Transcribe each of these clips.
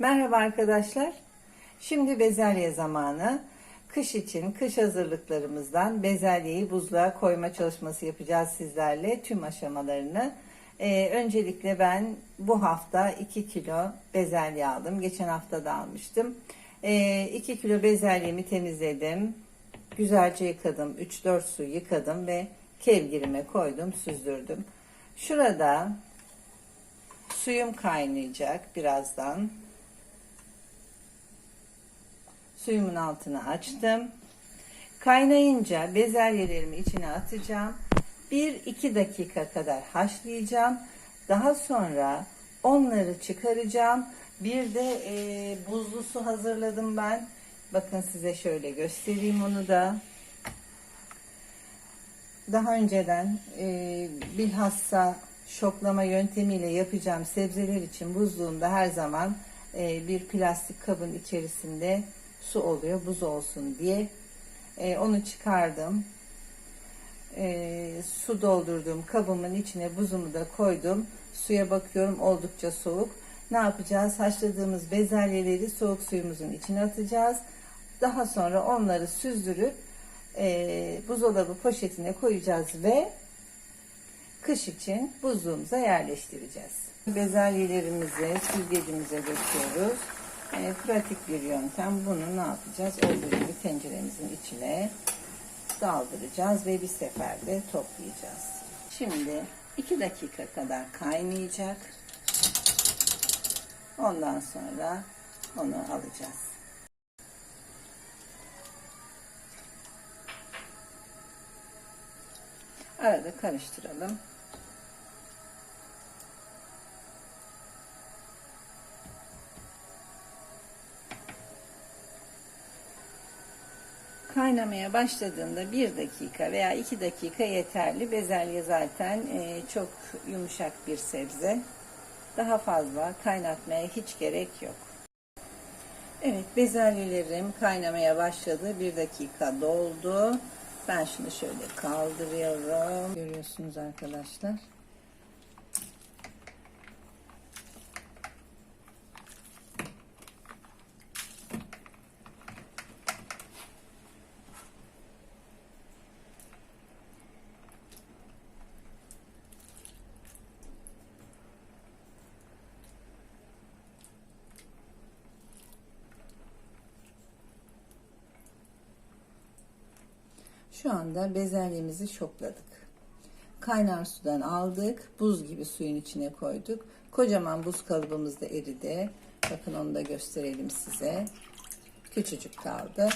Merhaba arkadaşlar. Şimdi bezelye zamanı. Kış için kış hazırlıklarımızdan bezelyeyi buzluğa koyma çalışması yapacağız sizlerle tüm aşamalarını. Ee, öncelikle ben bu hafta 2 kilo bezelye aldım. Geçen hafta da almıştım. Ee, 2 kilo bezelyemi temizledim. Güzelce yıkadım. 3-4 su yıkadım ve kevgirime koydum, süzdürdüm. Şurada suyum kaynayacak birazdan. Suyumun altını açtım. Kaynayınca bezelyelerimi içine atacağım. 1-2 dakika kadar haşlayacağım. Daha sonra onları çıkaracağım. Bir de e, buzlu su hazırladım ben. Bakın size şöyle göstereyim onu da. Daha önceden e, bilhassa şoklama yöntemiyle yapacağım sebzeler için buzluğumda her zaman e, bir plastik kabın içerisinde su oluyor buz olsun diye. E, onu çıkardım. E, su doldurduğum kabımın içine buzumu da koydum. Suya bakıyorum oldukça soğuk. Ne yapacağız? Haşladığımız bezelyeleri soğuk suyumuzun içine atacağız. Daha sonra onları süzdürüp e, buzdolabı poşetine koyacağız ve kış için buzluğumuza yerleştireceğiz. Bezelyelerimizi süzgecimize döküyoruz. E, pratik bir yöntem. Bunu ne yapacağız? Olduğu gibi tenceremizin içine daldıracağız ve bir seferde toplayacağız. Şimdi 2 dakika kadar kaynayacak. Ondan sonra onu alacağız. Arada karıştıralım. Kaynamaya başladığında bir dakika veya iki dakika yeterli. Bezelye zaten e, çok yumuşak bir sebze. Daha fazla kaynatmaya hiç gerek yok. Evet bezelyelerim kaynamaya başladı. Bir dakika doldu. Ben şunu şöyle kaldırıyorum. Görüyorsunuz arkadaşlar. Şu anda bezelyemizi şokladık. Kaynar sudan aldık. Buz gibi suyun içine koyduk. Kocaman buz kalıbımız eridi. Bakın onu da gösterelim size. Küçücük kaldı.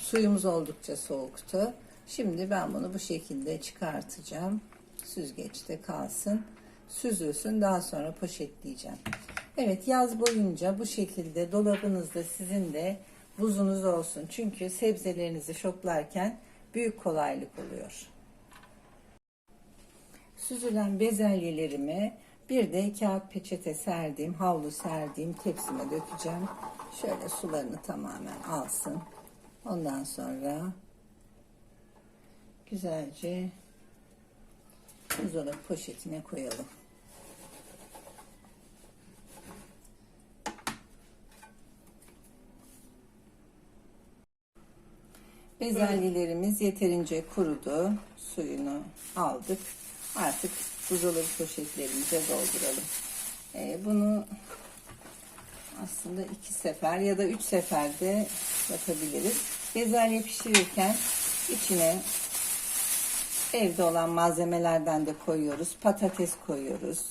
Suyumuz oldukça soğuktu. Şimdi ben bunu bu şekilde çıkartacağım. Süzgeçte kalsın. Süzülsün. Daha sonra poşetleyeceğim. Evet yaz boyunca bu şekilde dolabınızda sizin de buzunuz olsun. Çünkü sebzelerinizi şoklarken büyük kolaylık oluyor. Süzülen bezelyelerimi bir de kağıt peçete serdiğim, havlu serdiğim tepsime dökeceğim. Şöyle sularını tamamen alsın. Ondan sonra güzelce buzdolabı poşetine koyalım. Bezelyelerimiz yeterince kurudu. Suyunu aldık. Artık buzdolabı poşetlerimize dolduralım. Ee, bunu aslında iki sefer ya da üç seferde yapabiliriz. Bezelye pişirirken içine evde olan malzemelerden de koyuyoruz. Patates koyuyoruz.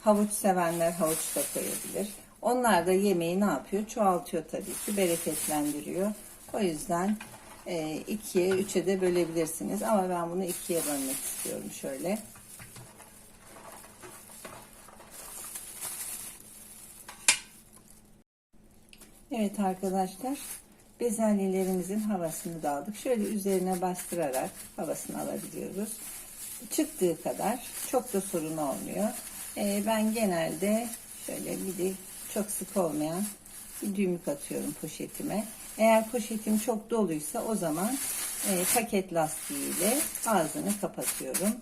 Havuç sevenler havuç da koyabilir. Onlar da yemeği ne yapıyor? Çoğaltıyor tabii ki. Bereketlendiriyor. O yüzden e, ikiye, üçe de bölebilirsiniz. Ama ben bunu ikiye bölmek istiyorum şöyle. Evet arkadaşlar, bezelyelerimizin havasını da aldık. Şöyle üzerine bastırarak havasını alabiliyoruz. Çıktığı kadar çok da sorun olmuyor. E, ben genelde şöyle bir de çok sık olmayan düğümlük atıyorum poşetime. Eğer poşetim çok doluysa o zaman e, paket lastiğiyle ağzını kapatıyorum.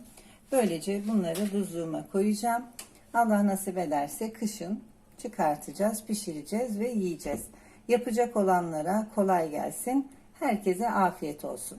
Böylece bunları buzluğuma koyacağım. Allah nasip ederse kışın çıkartacağız, pişireceğiz ve yiyeceğiz. Yapacak olanlara kolay gelsin. Herkese afiyet olsun.